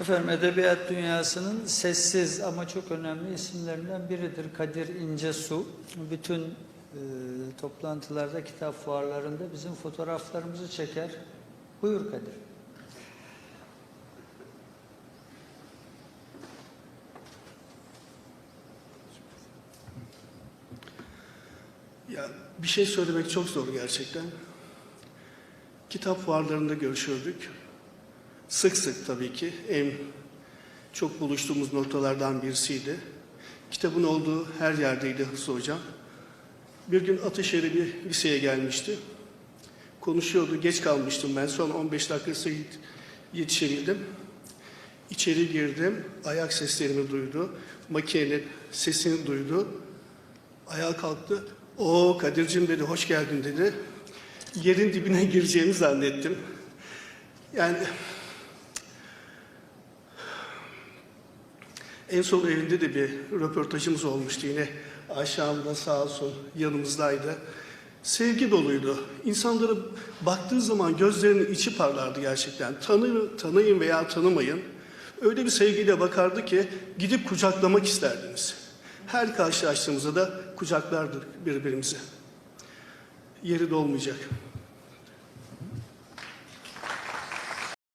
Efendim edebiyat dünyasının sessiz ama çok önemli isimlerinden biridir Kadir İncesu. Bütün e, toplantılarda, kitap fuarlarında bizim fotoğraflarımızı çeker. Buyur Kadir. Ya bir şey söylemek çok zor gerçekten. Kitap fuarlarında görüşürdük. Sık sık tabii ki en çok buluştuğumuz noktalardan birisiydi. Kitabın olduğu her yerdeydi Hısı Hocam. Bir gün Ataşehir'e bir liseye gelmişti. Konuşuyordu, geç kalmıştım ben. Son 15 dakikası yetişebildim. İçeri girdim, ayak seslerimi duydu. Makinenin sesini duydu. Ayağa kalktı. O Kadir'cim dedi, hoş geldin dedi. Yerin dibine gireceğimi zannettim. Yani en son evinde de bir röportajımız olmuştu yine. Ayşe Hanım da sağ olsun yanımızdaydı. Sevgi doluydu. İnsanlara baktığı zaman gözlerinin içi parlardı gerçekten. Tanı, tanıyın veya tanımayın. Öyle bir sevgiyle bakardı ki gidip kucaklamak isterdiniz. Her karşılaştığımızda da kucaklardık birbirimizi. Yeri dolmayacak.